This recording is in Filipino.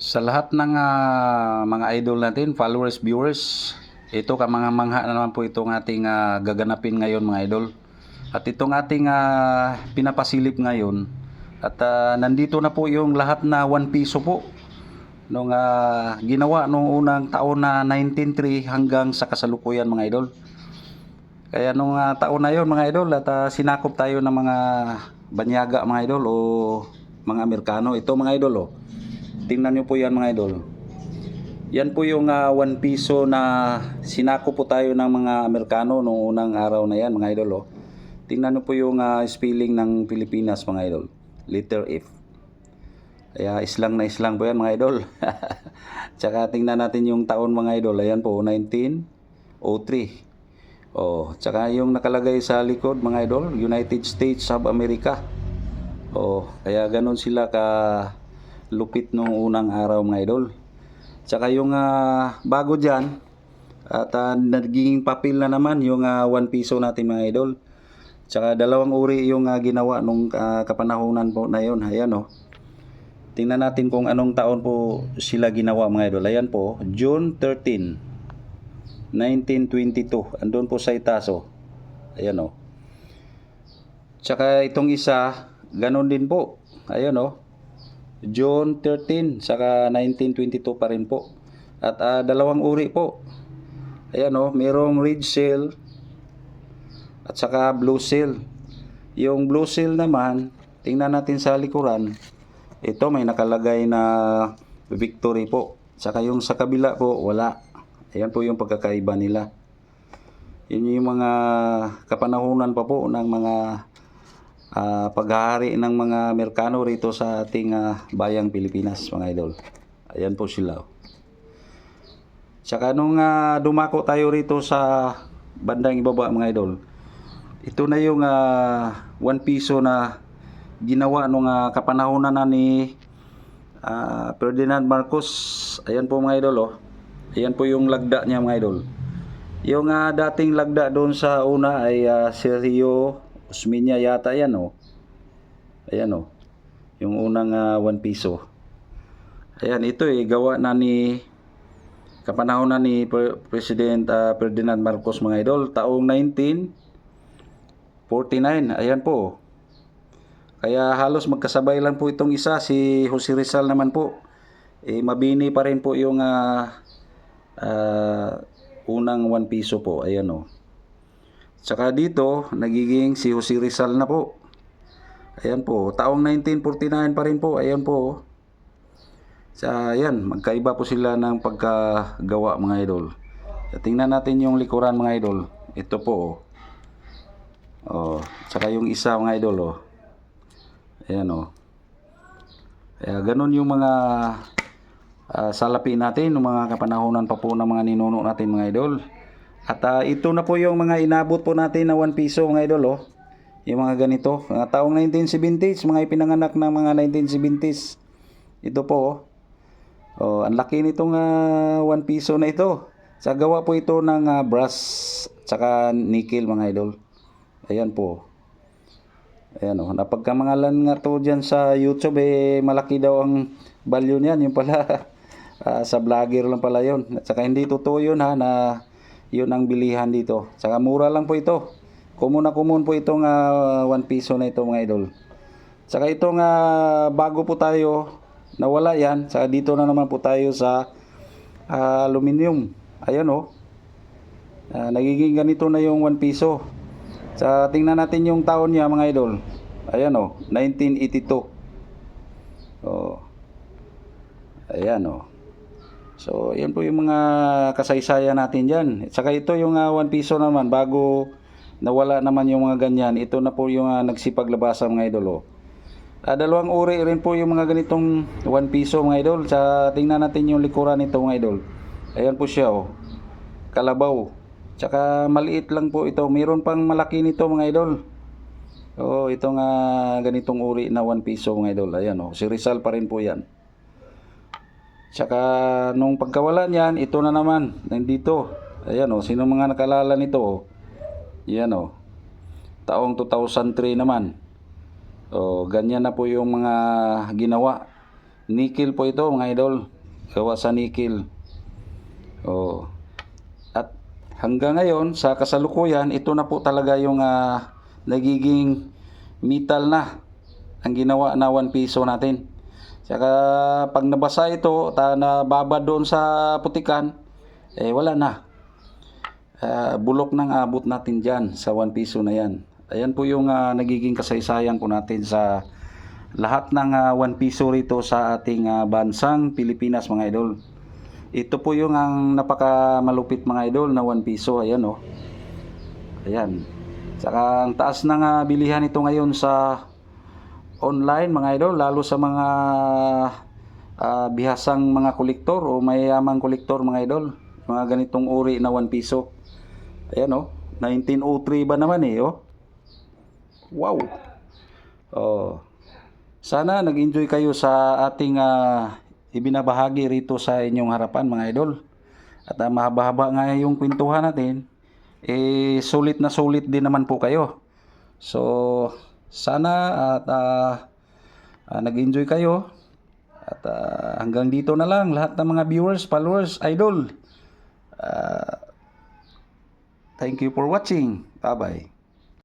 Sa lahat ng ah, mga idol natin, followers, viewers, ito ka mga mangha na naman po itong ating ah, gaganapin ngayon mga idol. At itong ating ah, pinapasilip ngayon, at ah, nandito na po yung lahat na 1 piso po nung ah, ginawa nung unang taon na 1903 hanggang sa kasalukuyan mga idol. Kaya nung ah, taon na yon mga idol at ah, sinakop tayo ng mga banyaga mga idol o mga Amerikano. Ito mga idol oh. Tingnan nyo po yan mga idol. Yan po yung 1 piso na sinakop po tayo ng mga Amerikano nung unang araw na yan mga idol oh. Tingnan nyo po yung ah, spelling ng Pilipinas mga idol. Letter F. Kaya islang na islang po yan mga idol. Tsaka tingnan natin yung taon mga idol. Ayan po, 1903. Oh, tsaka yung nakalagay sa likod mga idol, United States of America. Oh, kaya ganun sila ka lupit nung unang araw mga idol. Tsaka yung ah, bago diyan at ah, naging papel na naman yung 1 piso natin mga idol. Tsaka dalawang uri yung ah, ginawa nung ah, kapanahunan po na yon. Ayan oh. Tingnan natin kung anong taon po sila ginawa mga idol. Ayan po, June 13, 1922. Andun po sa Itaso. Ayan o. Tsaka itong isa, ganun din po. Ayan o. June 13, saka 1922 pa rin po. At ah, dalawang uri po. Ayan o, merong red seal at saka blue seal. Yung blue seal naman, tingnan natin sa likuran. Ito may nakalagay na victory po. Saka yung sa kabila po, wala. Ayan po yung pagkakaiba nila. Yun yung mga kapanahunan pa po ng mga ah, paghahari ng mga Amerikano rito sa ating ah, bayang Pilipinas, mga idol. Ayan po sila. Tsaka nung ah, dumako tayo rito sa bandang ibaba, mga idol, ito na yung ah, 1 piso na ginawa nung ah, kapanahunan na ni ah, Ferdinand Marcos. Ayan po mga idol, oh. Ayan po yung lagda niya mga idol. Yung ah, dating lagda doon sa una ay uh, Sergio Osmeña yata yan oh. Ayan oh. Yung unang 1 piso. Ayan ito eh gawa na ni kapanahon na ni Pre- President ah, Ferdinand Marcos mga idol taong 1949. Ayan po. Kaya halos magkasabay lang po itong isa si Jose Rizal naman po. Eh mabini pa rin po yung ah, ah, unang 1 piso po. Ayan o. Tsaka dito, nagiging si Jose Rizal na po. Ayan po. Taong 1949 pa rin po. Ayan po. Sa ayan, magkaiba po sila ng pagkagawa mga idol. Tingnan natin yung likuran mga idol. Ito po. Oh. Oh, tsaka yung isa mga idol oh. Ayan oh. Kaya ganun yung mga ah, salapi natin, ng mga kapanahonan pa po ng mga ninuno natin mga idol. At ah, ito na po yung mga inabot po natin na 1 piso mga idol oh. Yung mga ganito, mga taong 1970s, mga ipinanganak ng mga 1970s. Ito po oh. Oh, ang laki nitong ah, 1 piso na ito. Sa gawa po ito ng ah, brass tsaka nickel mga idol. Ayan po. Ayan o. Napagkamangalan nga to dyan sa YouTube eh malaki daw ang value niyan. Yung pala ah, sa vlogger lang pala yun. At saka hindi totoo yun ha na yun ang bilihan dito. Saka mura lang po ito. Kumun na kumun po itong 1 piso na ito mga idol. Saka itong ah, bago po tayo nawala yan. Saka dito na naman po tayo sa ah, aluminium. Ayan o. Ah, nagiging ganito na yung 1 piso. Sa tingnan natin yung taon niya mga idol. Ayan o, 1982. Oh. Ayan o. So, yan po yung mga kasaysayan natin dyan. At saka ito yung 1 piso naman, bago nawala naman yung mga ganyan, ito na po yung uh, nagsipaglabasa mga idol. Oh. Ah, dalawang uri rin po yung mga ganitong 1 piso mga idol. Sa tingnan natin yung likuran nito mga idol. Ayan po siya oh. Kalabaw. Tsaka maliit lang po ito. Meron pang malaki nito mga idol. Oh, ito nga ganitong uri na 1 piso mga idol. Ayan oh. Si Rizal pa rin po yan. Tsaka nung pagkawala niyan, ito na naman. Nandito. Ayan oh. Sino mga nakalala nito oh. Yan oh. Taong 2003 naman. Oh, ganyan na po yung mga ginawa Nickel po ito mga idol. Gawa sa nickel. Oh. At hanggang ngayon sa kasalukuyan, ito na po talaga yung ah, nagiging metal na ang ginawa na 1 piso natin. Saka pag nabasa ito, ta nababa doon sa putikan, eh wala na. Ah, bulok nang abot natin dyan sa 1 piso na yan. Ayan po yung ah, nagiging kasaysayan po natin sa lahat ng ah, 1 piso rito sa ating ah, bansang Pilipinas mga idol. Ito po yung ang napaka-malupit mga idol na 1 piso. Ayan oh. Ayan. Saka ang taas ng ah, bilihan ito ngayon sa online mga idol lalo sa mga ah, bihasang mga kolektor o mayayamang kolektor mga idol. Mga ganitong uri na 1 piso ayan oh. 1903 ba naman eh oh. Wow. Oh. Sana nag-enjoy kayo sa ating ah, ibinabahagi rito sa inyong harapan mga idol. At ah, mahaba-haba nga yung kwentuhan natin eh sulit na sulit din naman po kayo. So, sana at ah, ah, nag-enjoy kayo. At ah, hanggang dito na lang lahat ng mga viewers, followers, idol. Ah, thank you for watching. Bye-bye.